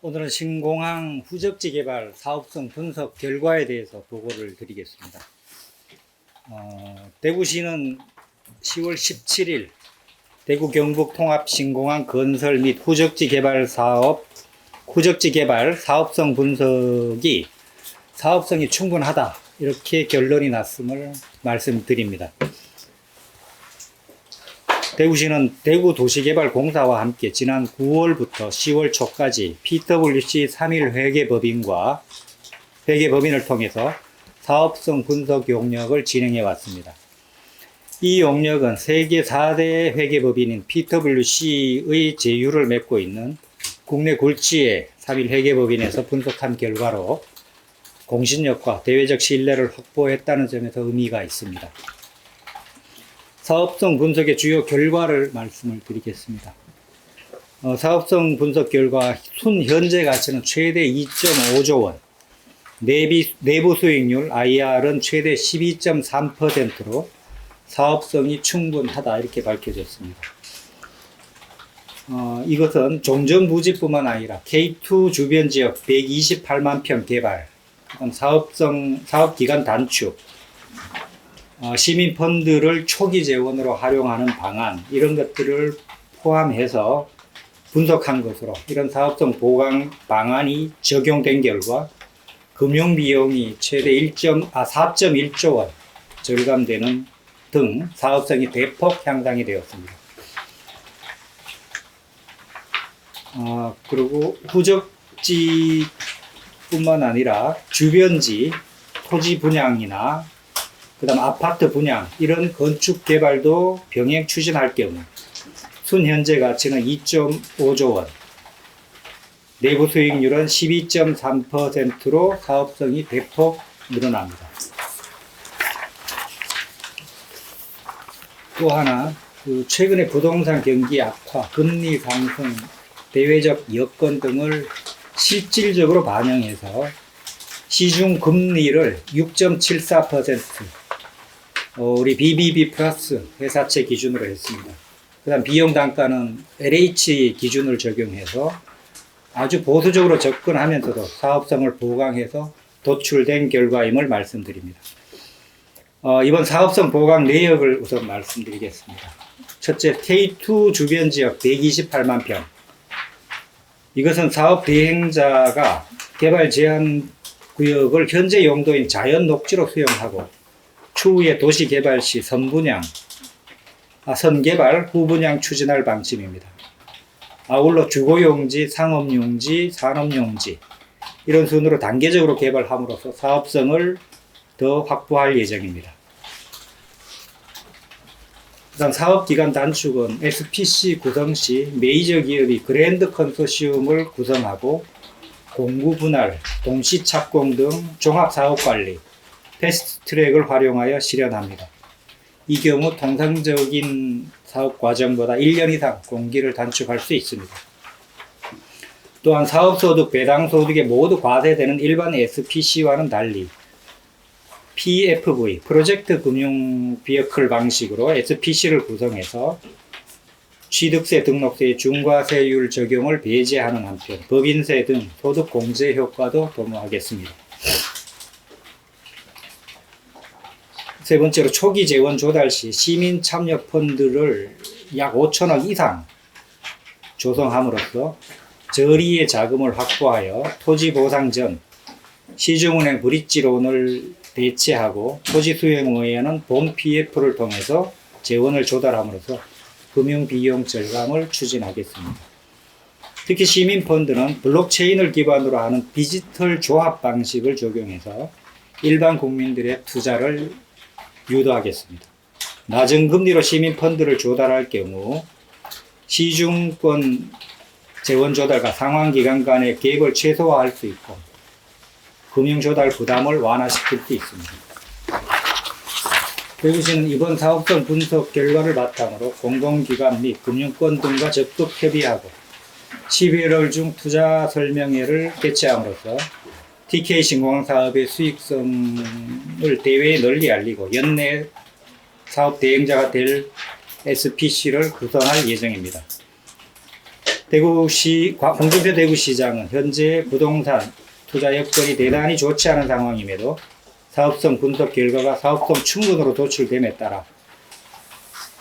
오늘은 신공항 후적지 개발 사업성 분석 결과에 대해서 보고를 드리겠습니다. 어, 대구시는 10월 17일 대구 경북 통합 신공항 건설 및 후적지 개발 사업 후적지 개발 사업성 분석이 사업성이 충분하다 이렇게 결론이 났음을 말씀드립니다. 대구시는 대구도시개발공사와 함께 지난 9월부터 10월 초까지 PWC 3일 회계법인과 회계법인을 통해서 사업성 분석 용역을 진행해 왔습니다. 이 용역은 세계 4대 회계법인인 PWC의 제휴를 맺고 있는 국내 굴지의 3일 회계법인에서 분석한 결과로 공신력과 대외적 신뢰를 확보했다는 점에서 의미가 있습니다. 사업성 분석의 주요 결과를 말씀을 드리겠습니다. 어, 사업성 분석 결과 순 현재 가치는 최대 2.5조 원, 내비, 내부 수익률 IR은 최대 12.3%로 사업성이 충분하다 이렇게 밝혀졌습니다. 어, 이것은 종전 부지뿐만 아니라 K2 주변 지역 128만 평 개발, 사업성 사업 기간 단축, 어, 시민 펀드를 초기 재원으로 활용하는 방안 이런 것들을 포함해서 분석한 것으로 이런 사업성 보강 방안이 적용된 결과 금융 비용이 최대 1. 아 4.1조 원 절감되는 등 사업성이 대폭 향상이 되었습니다. 아, 그리고 후적지뿐만 아니라 주변지 토지 분양이나 그다음 아파트 분양 이런 건축 개발도 병행 추진할 경우 순 현재 가치는 2.5조 원, 내부 수익률은 12.3%로 사업성이 대폭 늘어납니다. 또 하나 그 최근에 부동산 경기 악화, 금리 상승, 대외적 여건 등을 실질적으로 반영해서 시중 금리를 6.74% 어, 우리 BBB 플러스 회사채 기준으로 했습니다. 그 다음 비용 단가는 LH 기준을 적용해서 아주 보수적으로 접근하면서도 사업성을 보강해서 도출된 결과임을 말씀드립니다. 어, 이번 사업성 보강 내역을 우선 말씀드리겠습니다. 첫째, K2 주변 지역 128만 평. 이것은 사업 대행자가 개발 제한 구역을 현재 용도인 자연 녹지로 수용하고 추후에 도시 개발 시 선분양, 아, 선개발, 후분양 추진할 방침입니다. 아울러 주거용지, 상업용지, 산업용지 이런 순으로 단계적으로 개발함으로써 사업성을 더 확보할 예정입니다. 그다음 사업기간 단축은 SPC 구성 시 메이저 기업이 그랜드 컨소시움을 구성하고 공구 분할, 동시 착공 등 종합 사업 관리, 패스트 트랙을 활용하여 실현합니다. 이 경우 통상적인 사업 과정보다 1년 이상 공기를 단축할 수 있습니다. 또한 사업소득, 배당소득에 모두 과세되는 일반 SPC와는 달리 PFV, 프로젝트 금융 비어클 방식으로 SPC를 구성해서 취득세, 등록세의 중과세율 적용을 배제하는 한편 법인세 등 소득 공제 효과도 도모하겠습니다. 세 번째로 초기 재원 조달 시 시민 참여 펀드를 약 5천억 이상 조성함으로써 저리의 자금을 확보하여 토지 보상 전 시중은행 브릿지론을 대체하고 토지 수용 후에는 본 PF를 통해서 재원을 조달함으로써 금융 비용 절감을 추진하겠습니다. 특히 시민 펀드는 블록체인을 기반으로 하는 디지털 조합 방식을 적용해서 일반 국민들의 투자를 유도하겠습니다. 낮은 금리로 시민 펀드를 조달할 경우 시중권 재원 조달과 상환 기간 간의 갭을 최소화할 수 있고 금융 조달 부담을 완화시킬 수 있습니다. 대구시는 이번 사업성 분석 결과를 바탕으로 공공기관 및 금융권 등과 적극 협의하고 11월 중 투자 설명회를 개최함으로써 TK 신공항 사업의 수익성을 대외에 널리 알리고 연내 사업 대행자가 될 SPC를 구성할 예정입니다. 대구시 과- 홍준표 대구시장은 현재 부동산 투자 여건이 대단히 좋지 않은 상황임에도 사업성 분석 결과가 사업성 충분으로 도출됨에 따라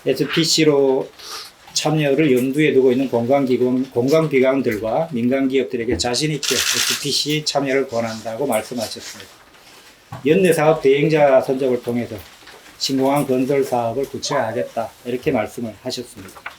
SPC로 참여를 염두에 두고 있는 공간기관, 공간기관들과 민간기업들에게 자신있게 SPC 참여를 권한다고 말씀하셨습니다. 연내 사업 대행자 선정을 통해서 신공항 건설 사업을 구체화하겠다 이렇게 말씀을 하셨습니다.